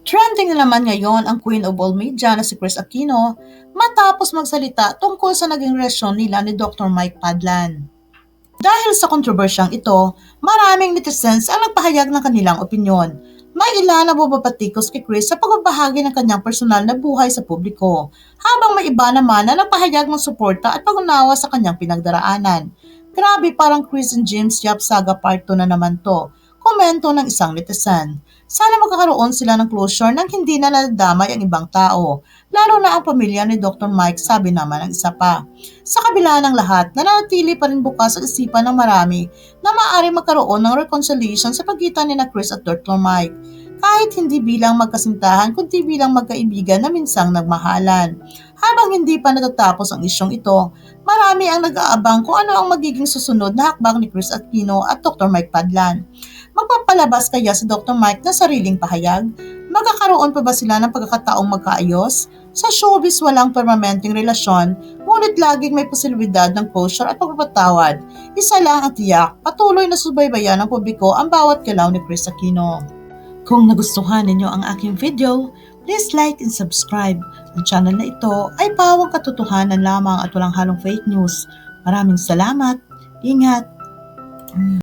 Trending na naman ngayon ang Queen of All Media na si Chris Aquino matapos magsalita tungkol sa naging relasyon nila ni Dr. Mike Padlan. Dahil sa kontrobersyang ito, maraming netizens ang nagpahayag ng kanilang opinyon. May ilan na bumabatikos kay Chris sa pagbabahagi ng kanyang personal na buhay sa publiko, habang may iba naman na nagpahayag ng suporta at pag-unawa sa kanyang pinagdaraanan. Grabe parang Chris and James Yap saga part 2 na naman to, komento ng isang netizen. Sana magkakaroon sila ng closure nang hindi na nadadamay ang ibang tao, lalo na ang pamilya ni Dr. Mike sabi naman ng isa pa. Sa kabila ng lahat, nananatili pa rin bukas ang isipan ng marami na maaari magkaroon ng reconciliation sa pagitan ni na Chris at Dr. Mike, kahit hindi bilang magkasintahan kundi bilang magkaibigan na minsang nagmahalan. Habang hindi pa natatapos ang isyong ito, marami ang nag-aabang kung ano ang magiging susunod na hakbang ni Chris Aquino at Dr. Mike Padlan. Magpapalabas kaya si Dr. Mike ng sariling pahayag? Magkakaroon pa ba sila ng pagkakataong magkaayos? Sa showbiz walang permanenteng relasyon, ngunit laging may posibilidad ng closure at pagpapatawad. Isa lang ang tiyak, patuloy na subaybayan ng publiko ang bawat galaw ni Chris Aquino. Kung nagustuhan ninyo ang aking video, please like and subscribe. Ang channel na ito ay pawang katotohanan lamang at walang halong fake news. Maraming salamat. Ingat.